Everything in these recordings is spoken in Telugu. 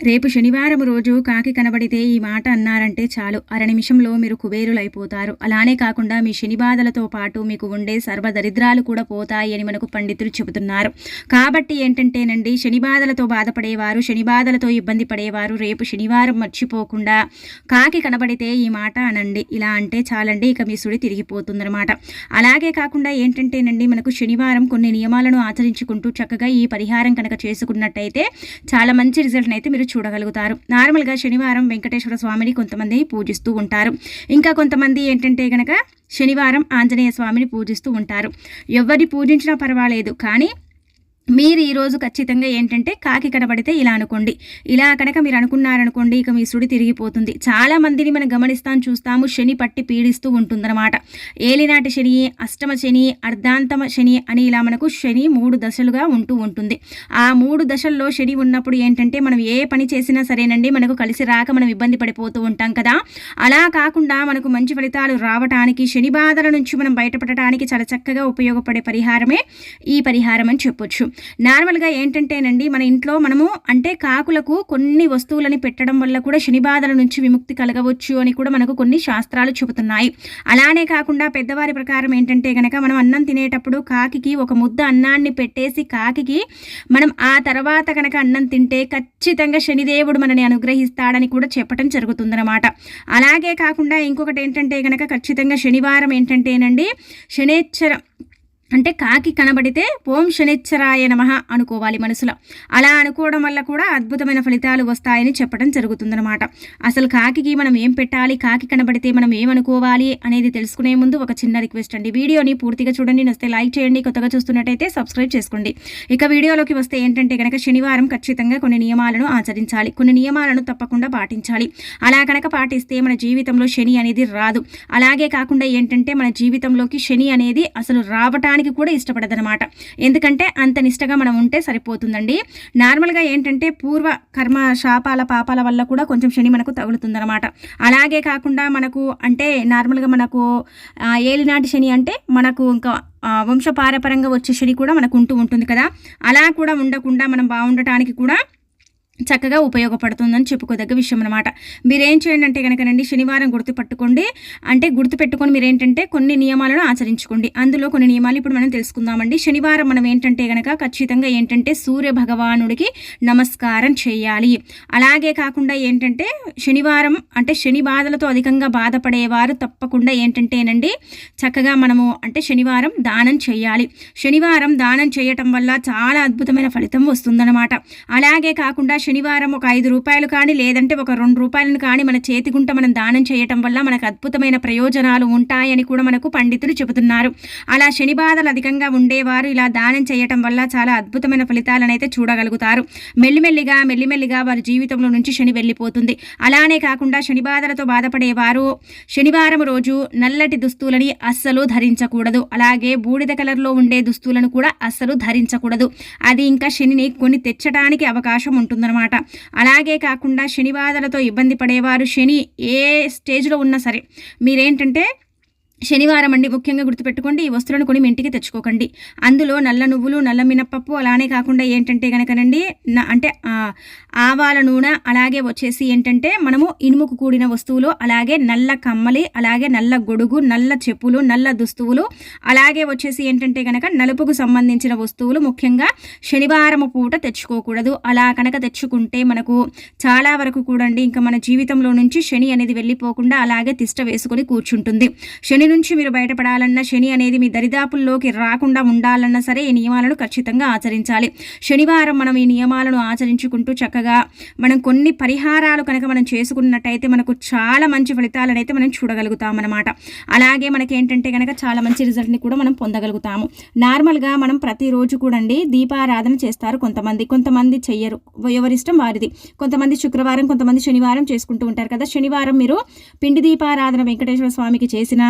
రేపు శనివారం రోజు కాకి కనబడితే ఈ మాట అన్నారంటే చాలు. అర నిమిషంలో మీరు కుబేరులైపోతారు. అలానే కాకుండా మీ శని బాధలతో పాటు మీకు ఉండే సర్వదరిద్రాలు కూడా పోతాయి అని మనకు పండితులు చెబుతున్నారు. కాబట్టి ఏంటంటేనండి శని బాధలతో బాధపడేవారు శని బాధలతో ఇబ్బంది పడేవారు రేపు శనివారం మర్చిపోకుండా కాకి కనబడితే ఈ మాట అనండి. ఇలా అంటే చాలండి ఇక మీ సుడి తిరిగిపోతుందన్నమాట. అలాగే కాకుండా ఏంటంటేనండి మనకు శనివారం కొన్ని నియమాలను ఆచరించుకుంటూ చక్కగా ఈ పరిహారం కనుక చేసుకున్నట్టయితే చాలా మంచి రిజల్ట్ని అయితే మీరు చూడగలుగుతారు. నార్మల్గా శనివారం వెంకటేశ్వర స్వామిని కొంతమంది పూజిస్తూ ఉంటారు. ఇంకా కొంతమంది ఏంటంటే గనక శనివారం ఆంజనేయ స్వామిని పూజిస్తూ ఉంటారు. ఎవరిని పూజించినా పర్వాలేదు కానీ మీరు ఈరోజు ఖచ్చితంగా ఏంటంటే కాకి కనబడితే ఇలా అనుకోండి. ఇలా కనుక మీరు అనుకున్నారనుకోండి ఇక మీ సుడి తిరిగిపోతుంది. చాలా మందిని మనం గమనిస్తాం చూస్తాము శని పట్టి పీడిస్తూ ఉంటుందన్నమాట. ఏలినాటి శని అష్టమ శని అర్ధాంతమ శని అని ఇలా మనకు శని మూడు దశలుగా ఉంటూ ఉంటుంది. ఆ మూడు దశల్లో శని ఉన్నప్పుడు ఏంటంటే మనం ఏ పని చేసినా సరేనండి మనకు కలిసి రాక మనం ఇబ్బంది పడిపోతూ ఉంటాం కదా. అలా కాకుండా మనకు మంచి ఫలితాలు రావటానికి శని బాధల నుంచి మనం బయటపడటానికి చాలా చక్కగా ఉపయోగపడే పరిహారమే ఈ పరిహారం అని చెప్పొచ్చు. నార్మల్గా ఏంటంటేనండి మన ఇంట్లో మనము అంటే కాకులకు కొన్ని వస్తువులని పెట్టడం వల్ల కూడా శని బాధల నుంచి విముక్తి కలగవచ్చు అని కూడా మనకు కొన్ని శాస్త్రాలు చెబుతున్నాయి. అలానే కాకుండా పెద్దవారి ప్రకారం ఏంటంటే కనుక మనం అన్నం తినేటప్పుడు కాకి ఒక ముద్ద అన్నాన్ని పెట్టేసి కాకికి మనం ఆ తర్వాత కనుక అన్నం తింటే ఖచ్చితంగా శనిదేవుడు మనని అనుగ్రహిస్తాడని కూడా చెప్పడం జరుగుతుందన్నమాట. అలాగే కాకుండా ఇంకొకటి ఏంటంటే కనుక ఖచ్చితంగా శనివారం ఏంటంటేనండి శనేశ్వర అంటే కాకి కనబడితే ఓం శనిచ్చరాయ నమ అనుకోవాలి మనసులో. అలా అనుకోవడం వల్ల కూడా అద్భుతమైన ఫలితాలు వస్తాయని చెప్పడం జరుగుతుందనమాట అసలు కాకి మనం ఏం పెట్టాలి? కాకి కనబడితే మనం ఏమనుకోవాలి అనేది తెలుసుకునే ముందు ఒక చిన్న రిక్వెస్ట్ అండి. వీడియోని పూర్తిగా చూడండి. నస్తే లైక్ చేయండి. కొత్తగా చూస్తున్నట్టయితే సబ్స్క్రైబ్ చేసుకోండి. ఇక వీడియోలోకి వస్తే ఏంటంటే కనుక శనివారం ఖచ్చితంగా కొన్ని నియమాలను ఆచరించాలి. కొన్ని నియమాలను తప్పకుండా పాటించాలి. అలా కనుక పాటిస్తే మన జీవితంలో శని అనేది రాదు. అలాగే కాకుండా ఏంటంటే మన జీవితంలోకి శని అనేది అసలు రావటానికి చేయడానికి కూడా ఇష్టపడదనమాట ఎందుకంటే అంత నిష్టగా మనం ఉంటే సరిపోతుందండి. నార్మల్గా ఏంటంటే పూర్వ కర్మ శాపాల పాపాల వల్ల కూడా కొంచెం శని మనకు తగులుతుందనమాట అలాగే కాకుండా మనకు అంటే నార్మల్గా మనకు ఏలినాటి శని అంటే మనకు ఇంకా వంశపారపరంగా వచ్చే శని కూడా మనకు ఉంటూ ఉంటుంది కదా. అలా కూడా ఉండకుండా మనం బాగుండటానికి కూడా చక్కగా ఉపయోగపడుతుందని చెప్పుకోదగ్గ విషయం అనమాట మీరేం చేయండి అంటే కనుకనండి శనివారం గుర్తుపట్టుకోండి. అంటే గుర్తుపెట్టుకొని మీరేంటంటే కొన్ని నియమాలను ఆచరించుకోండి. అందులో కొన్ని నియమాలు ఇప్పుడు మనం తెలుసుకుందామండి. శనివారం మనం ఏంటంటే కనుక ఖచ్చితంగా ఏంటంటే సూర్య భగవానుడికి నమస్కారం చేయాలి. అలాగే కాకుండా ఏంటంటే శనివారం అంటే శని బాధలతో అధికంగా బాధపడేవారు తప్పకుండా ఏంటంటేనండి చక్కగా మనము అంటే శనివారం దానం చేయాలి. శనివారం దానం చేయటం వల్ల చాలా అద్భుతమైన ఫలితం వస్తుందన్నమాట. అలాగే కాకుండా శనివారం ఒక ఐదు రూపాయలు కానీ లేదంటే ఒక రెండు రూపాయలను కానీ మన చేతిగుంట మనం దానం చేయటం వల్ల మనకు అద్భుతమైన ప్రయోజనాలు ఉంటాయని కూడా మనకు పండితులు చెబుతున్నారు. అలా శని బాధలు అధికంగా ఉండేవారు ఇలా దానం చేయటం వల్ల చాలా అద్భుతమైన ఫలితాలను అయితే చూడగలుగుతారు. మెల్లిమెల్లిగా మెల్లిమెల్లిగా వారి జీవితంలో నుంచి శని వెళ్ళిపోతుంది. అలానే కాకుండా శని బాధలతో బాధపడేవారు శనివారం రోజు నల్లటి దుస్తులని అస్సలు ధరించకూడదు. అలాగే బూడిద కలర్లో ఉండే దుస్తులను కూడా అస్సలు ధరించకూడదు. అది ఇంకా శనిని కొని తెచ్చడానికి అవకాశం ఉంటుందన్నమాట. అనమాట అలాగే కాకుండా శని బాధలతో ఇబ్బంది పడేవారు శని ఏ స్టేజ్లో ఉన్నా సరే మీరేంటంటే శనివారం అండి ముఖ్యంగా గుర్తుపెట్టుకోండి ఈ వస్తువులను కొని ఇంటికి తెచ్చుకోకండి. అందులో నల్ల నువ్వులు నల్ల మినప్పప్పు అలానే కాకుండా ఏంటంటే కనుకనండి అంటే ఆవాల నూనె అలాగే వచ్చేసి ఏంటంటే మనము ఇనుముకు కూడిన వస్తువులు అలాగే నల్ల కమ్మలి అలాగే నల్ల గొడుగు నల్ల చెప్పులు నల్ల దుస్తువులు అలాగే వచ్చేసి ఏంటంటే కనుక నలుపుకు సంబంధించిన వస్తువులు ముఖ్యంగా శనివారం పూట తెచ్చుకోకూడదు. అలా కనుక తెచ్చుకుంటే మనకు చాలా వరకు కూడండి ఇంకా మన జీవితంలో నుంచి శని అనేది వెళ్ళిపోకుండా అలాగే తిష్ట వేసుకొని కూర్చుంటుంది. శని నుంచి మీరు బయటపడాలన్నా శని అనేది మీ దరిదాపుల్లోకి రాకుండా ఉండాలన్నా సరే ఈ నియమాలను ఖచ్చితంగా ఆచరించాలి. శనివారం మనం ఈ నియమాలను ఆచరించుకుంటూ చక్కగా మనం కొన్ని పరిహారాలు కనుక మనం చేసుకున్నట్టయితే మనకు చాలా మంచి ఫలితాలను అయితే మనం చూడగలుగుతాం అనమాట అలాగే మనకి ఏంటంటే కనుక చాలా మంచి రిజల్ట్ని కూడా మనం పొందగలుగుతాము. నార్మల్గా మనం ప్రతిరోజు కూడండి దీపారాధన చేస్తారు కొంతమంది. కొంతమంది చెయ్యరు. ఎవరిష్టం వారిది. కొంతమంది శుక్రవారం కొంతమంది శనివారం చేసుకుంటూ ఉంటారు కదా. శనివారం మీరు పిండి దీపారాధన వెంకటేశ్వర స్వామికి చేసిన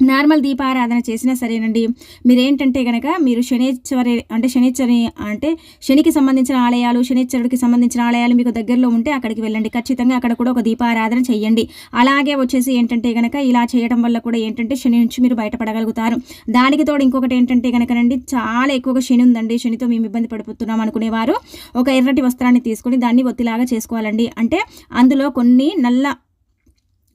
నార్మల్ దీపారాధన చేసినా సరేనండి. మీరేంటంటే కనుక మీరు శనిశ్వరి అంటే శనిశ్వరి అంటే శనికి సంబంధించిన ఆలయాలు శనిశ్వరుడికి సంబంధించిన ఆలయాలు మీకు దగ్గరలో ఉంటే అక్కడికి వెళ్ళండి. ఖచ్చితంగా అక్కడ కూడా ఒక దీపారాధన చేయండి అలాగే వచ్చేసి ఏంటంటే కనుక ఇలా చేయడం వల్ల కూడా ఏంటంటే శని నుంచి మీరు బయటపడగలుగుతారు. దానికి తోడు ఇంకొకటి ఏంటంటే కనుకనండి చాలా ఎక్కువగా శని ఉందండి. శనితో మేము ఇబ్బంది పడిపోతున్నాం అనుకునేవారు. ఒక ఎర్రటి వస్త్రాన్ని తీసుకొని దాన్ని ఒత్తిలాగా చేసుకోవాలండి. అంటే అందులో కొన్ని నల్ల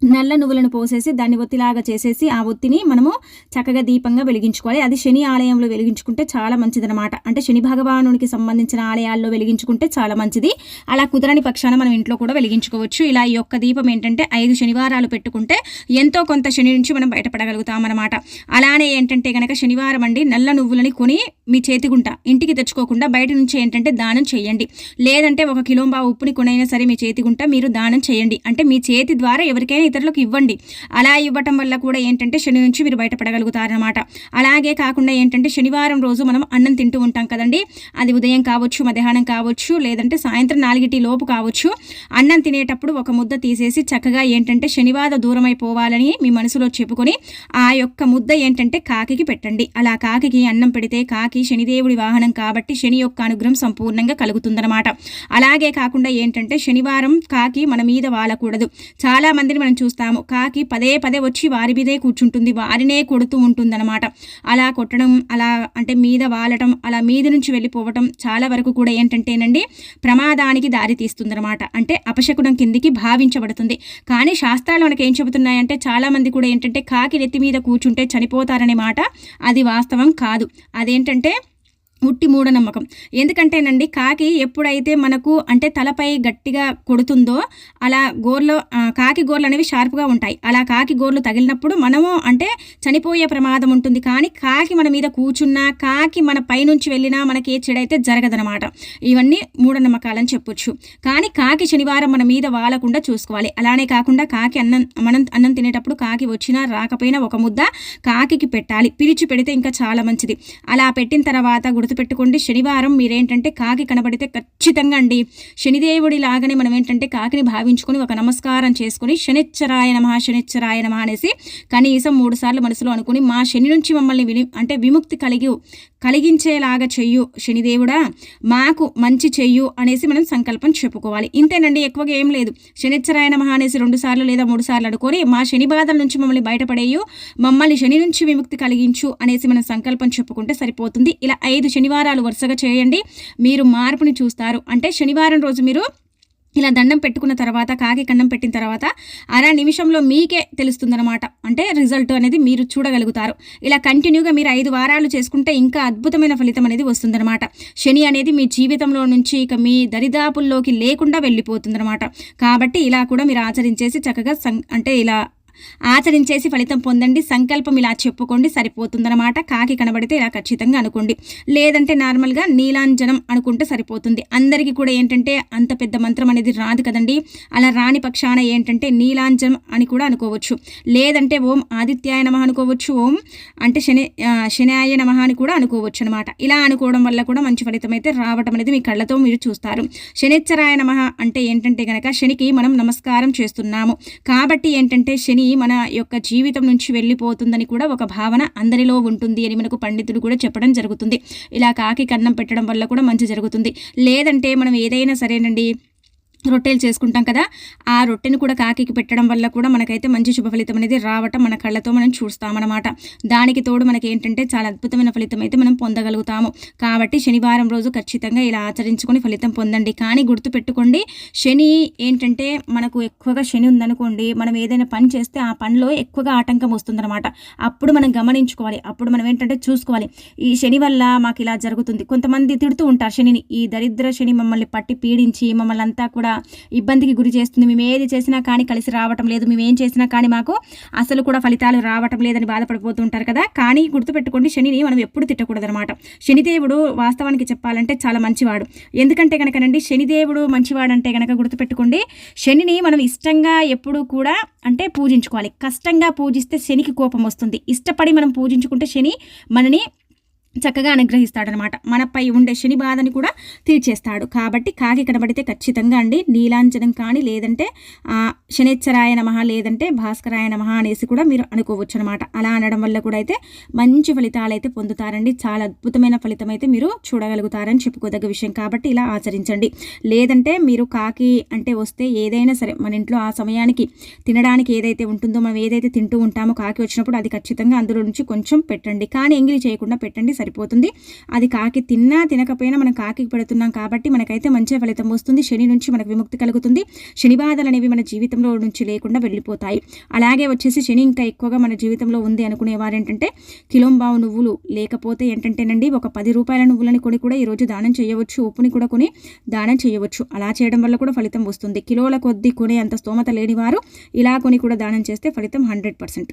నల్ల నువ్వులను పోసేసి దాన్ని ఒత్తిలాగా చేసేసి ఆ ఒత్తిని మనము చక్కగా దీపంగా వెలిగించుకోవాలి. అది శని ఆలయంలో వెలిగించుకుంటే చాలా మంచిదనమాట అంటే శని భగవానునికి సంబంధించిన ఆలయాల్లో వెలిగించుకుంటే చాలా మంచిది. అలా కుదరని పక్షాన మనం ఇంట్లో కూడా వెలిగించుకోవచ్చు. ఇలా ఈ యొక్క దీపం ఏంటంటే ఐదు శనివారాలు పెట్టుకుంటే ఎంతో కొంత శని నుంచి మనం బయటపడగలుగుతాం అనమాట అలానే ఏంటంటే కనుక శనివారం అండి నల్ల నువ్వులని కొని మీ చేతిగుంట ఇంటికి తెచ్చుకోకుండా బయట నుంచి ఏంటంటే దానం చేయండి. లేదంటే ఒక కిలోంబా ఉప్పుని కొనైనా సరే మీ చేతిగుంట మీరు దానం చేయండి. అంటే మీ చేతి ద్వారా ఎవరికైనా ఇతరులకు ఇవ్వండి. అలా ఇవ్వటం వల్ల కూడా ఏంటంటే శని నుంచి మీరు బయటపడగలుగుతారనమాట అలాగే కాకుండా ఏంటంటే శనివారం రోజు మనం అన్నం తింటూ ఉంటాం కదండి. అది ఉదయం కావచ్చు మధ్యాహ్నం కావచ్చు లేదంటే సాయంత్రం నాలుగిటి లోపు కావచ్చు. అన్నం తినేటప్పుడు ఒక ముద్ద తీసేసి చక్కగా ఏంటంటే శనివారం దూరం అయిపోవాలని మీ మనసులో చెప్పుకొని ఆ యొక్క ముద్ద ఏంటంటే కాకికి పెట్టండి. అలా కాకికి అన్నం పెడితే కాకి శనిదేవుడి వాహనం కాబట్టి శని యొక్క అనుగ్రహం సంపూర్ణంగా కలుగుతుందన్నమాట. అలాగే కాకుండా ఏంటంటే శనివారం కాకి మన మీద వాలకూడదు. చాలా మందిని మనం చూస్తాము. కాకి పదే పదే వచ్చి వారి మీదే కూర్చుంటుంది. వారినే కొడుతూ ఉంటుందన్నమాట. అలా కొట్టడం అలా అంటే మీద వాలటం అలా మీద నుంచి వెళ్ళిపోవటం చాలా వరకు కూడా ఏంటంటేనండి ప్రమాదానికి దారి తీస్తుందన్నమాట. అంటే అపశకునం కిందికి భావించబడుతుంది. కానీ శాస్త్రాలు మనకి ఏం చెబుతున్నాయంటే చాలామంది కూడా ఏంటంటే కాకి నెత్తి మీద కూర్చుంటే చనిపోతారనే మాట అది వాస్తవం కాదు. అదేంటంటే ఉట్టి మూఢనమ్మకం. ఎందుకంటేనండి కాకి ఎప్పుడైతే మనకు అంటే తలపై గట్టిగా కొడుతుందో అలా గోర్లు కాకి గోర్లు అనేవి షార్ప్గా ఉంటాయి. అలా కాకి గోర్లు తగిలినప్పుడు మనము అంటే చనిపోయే ప్రమాదం ఉంటుంది. కానీ కాకి మన మీద కూర్చున్నా కాకి మన పైనుంచి వెళ్ళినా మనకి ఏ చెడైతే జరగదనమాట ఇవన్నీ మూఢనమ్మకాలని చెప్పొచ్చు. కానీ కాకి శనివారం మన మీద వాలకుండా చూసుకోవాలి. అలానే కాకుండా కాకి అన్నం మనం అన్నం తినేటప్పుడు కాకి వచ్చినా రాకపోయినా ఒక ముద్ద కాకికి పెట్టాలి. పిలిచి పెడితే ఇంకా చాలా మంచిది. అలా పెట్టిన తర్వాత గుడి గుర్తుపెట్టుకోండి. శనివారం మీరేంటంటే కాకి కనబడితే ఖచ్చితంగా అండి. శనిదేవుడి లాగానే మనం ఏంటంటే కాకిని భావించుకొని ఒక నమస్కారం చేసుకుని శనిచ్చరాయ నమ శనిచ్చరాయ నమ అనేసి కనీసం మూడు సార్లు మనసులో అనుకుని మా శని నుంచి మమ్మల్ని విని అంటే విముక్తి కలిగి కలిగించేలాగా చెయ్యు శనిదేవుడా. మాకు మంచి చెయ్యు అనేసి మనం సంకల్పం చెప్పుకోవాలి. ఇంతేనండి ఎక్కువగా ఏం లేదు. శనిచ్చరాయ నమ అనేసి రెండు సార్లు లేదా మూడు సార్లు అనుకొని మా శని బాధల నుంచి మమ్మల్ని బయటపడేయు మమ్మల్ని శని నుంచి విముక్తి కలిగించు అనేసి మనం సంకల్పం చెప్పుకుంటే సరిపోతుంది. ఇలా ఐదు శనివారాలు వరుసగా చేయండి. మీరు మార్పుని చూస్తారు. అంటే శనివారం రోజు మీరు ఇలా దండం పెట్టుకున్న తర్వాత కాకి కన్నం పెట్టిన తర్వాత అర నిమిషంలో మీకే తెలుస్తుందనమాట అంటే రిజల్ట్ అనేది మీరు చూడగలుగుతారు. ఇలా కంటిన్యూగా మీరు ఐదు వారాలు చేసుకుంటే ఇంకా అద్భుతమైన ఫలితం అనేది వస్తుందన్నమాట. శని అనేది మీ జీవితంలో నుంచి ఇక మీ దరిదాపుల్లోకి లేకుండా వెళ్ళిపోతుందన్నమాట. కాబట్టి ఇలా కూడా మీరు ఆచరించేసి చక్కగా అంటే ఇలా ఆచరించేసి ఫలితం పొందండి. సంకల్పం ఇలా చెప్పుకోండి సరిపోతుందన్నమాట. కాకి కనబడితే ఇలా ఖచ్చితంగా అనుకోండి. లేదంటే నార్మల్గా నీలాంజనం అనుకుంటే సరిపోతుంది. అందరికీ కూడా ఏంటంటే అంత పెద్ద మంత్రం అనేది రాదు కదండి. అలా రాని పక్షాన ఏంటంటే నీలాంజనం అని కూడా అనుకోవచ్చు. లేదంటే ఓం ఆదిత్యాయ నమ అనుకోవచ్చు. ఓం అంటే శని శనాయ నమ అని కూడా అనుకోవచ్చు అనమాట ఇలా అనుకోవడం వల్ల కూడా మంచి ఫలితం అయితే రావటం అనేది మీ కళ్ళతో మీరు చూస్తారు. శనిచ్చరాయ నమ అంటే ఏంటంటే కనుక శనికి మనం నమస్కారం చేస్తున్నాము. కాబట్టి ఏంటంటే శని మన యొక్క జీవితం నుంచి వెళ్ళిపోతుందని కూడా ఒక భావన అందరిలో ఉంటుంది అని మనకు పండితులు కూడా చెప్పడం జరుగుతుంది. ఇలా కాకి కన్నం పెట్టడం వల్ల కూడా మంచి జరుగుతుంది. లేదంటే మనం ఏదైనా సరేనండి రొట్టెలు చేసుకుంటాం కదా ఆ రొట్టెను కూడా కాకికి పెట్టడం వల్ల కూడా మనకైతే మంచి శుభ ఫలితం అనేది రావటం మన కళ్ళతో మనం చూస్తామన్నమాట. దానికి తోడు మనకి ఏంటంటే చాలా అద్భుతమైన ఫలితం అయితే మనం పొందగలుగుతాము. కాబట్టి శనివారం రోజు ఖచ్చితంగా ఇలా ఆచరించుకొని ఫలితం పొందండి. కానీ గుర్తుపెట్టుకోండి శని ఏంటంటే మనకు ఎక్కువగా శని ఉందనుకోండి మనం ఏదైనా పని చేస్తే ఆ పనిలో ఎక్కువగా ఆటంకం వస్తుందన్నమాట. అప్పుడు మనం గమనించుకోవాలి. అప్పుడు మనం ఏంటంటే చూసుకోవాలి. ఈ శని వల్ల మాకు ఇలా జరుగుతుంది. కొంతమంది తిడుతూ ఉంటారు శనిని. ఈ దరిద్ర శని మమ్మల్ని పట్టి పీడించి మమ్మల్ని అంతా కూడా ఇబ్బందికి గురి చేస్తుంది. మేము ఏది చేసినా కానీ కలిసి రావటం లేదు. మేము ఏం చేసినా కానీ మాకు అసలు కూడా ఫలితాలు రావటం లేదని బాధపడిపోతుంటారు కదా. కానీ గుర్తుపెట్టుకోండి శనిని మనం ఎప్పుడు తిట్టకూడదనమాట శనిదేవుడు వాస్తవానికి చెప్పాలంటే చాలా మంచివాడు. ఎందుకంటే కనుకనండి శనిదేవుడు మంచివాడు అంటే కనుక గుర్తుపెట్టుకోండి శనిని మనం ఇష్టంగా ఎప్పుడూ కూడా అంటే పూజించుకోవాలి. కష్టంగా పూజిస్తే శనికి కోపం వస్తుంది. ఇష్టపడి మనం పూజించుకుంటే శని మనని చక్కగా అనుగ్రహిస్తాడనమాట. మనపై ఉండే శని బాధని కూడా తీర్చేస్తాడు. కాబట్టి కాకి కనబడితే ఖచ్చితంగా అండి నీలాంజనం కానీ లేదంటే శనిచ్చరాయ నమ లేదంటే భాస్కరాయ నమ అనేసి కూడా మీరు అనుకోవచ్చు అనమాట అలా అనడం వల్ల కూడా అయితే మంచి ఫలితాలు అయితే పొందుతారండి. చాలా అద్భుతమైన ఫలితం అయితే మీరు చూడగలుగుతారని చెప్పుకోదగ్గ విషయం. కాబట్టి ఇలా ఆచరించండి. లేదంటే మీరు కాకి అంటే వస్తే ఏదైనా సరే మన ఇంట్లో ఆ సమయానికి తినడానికి ఏదైతే ఉంటుందో మనం ఏదైతే తింటూ ఉంటామో కాకి వచ్చినప్పుడు అది ఖచ్చితంగా అందులో నుంచి కొంచెం పెట్టండి. కానీ ఎంగిలి చేయకుండా పెట్టండి. సరిపోతుంది. అది కాకి తిన్నా తినకపోయినా మనం కాకి పెడుతున్నాం కాబట్టి మనకైతే మంచి ఫలితం వస్తుంది. శని నుంచి మనకు విముక్తి కలుగుతుంది. శని బాధలు అనేవి మన జీవితంలో నుంచి లేకుండా వెళ్ళిపోతాయి. అలాగే వచ్చేసి శని ఇంకా ఎక్కువగా మన జీవితంలో ఉంది అనుకునేవారు ఏంటంటే కిలోంబావు నువ్వులు లేకపోతే ఏంటంటేనండి ఒక పది రూపాయల నువ్వులని కొని కూడా ఈరోజు దానం చేయవచ్చు ఉప్పుని కూడా కొని దానం చేయవచ్చు. అలా చేయడం వల్ల కూడా ఫలితం వస్తుంది. కిలోల కొద్దీ కొనే అంత స్తోమత లేనివారు ఇలా కొని కూడా దానం చేస్తే ఫలితం హండ్రెడ్ పర్సెంట్.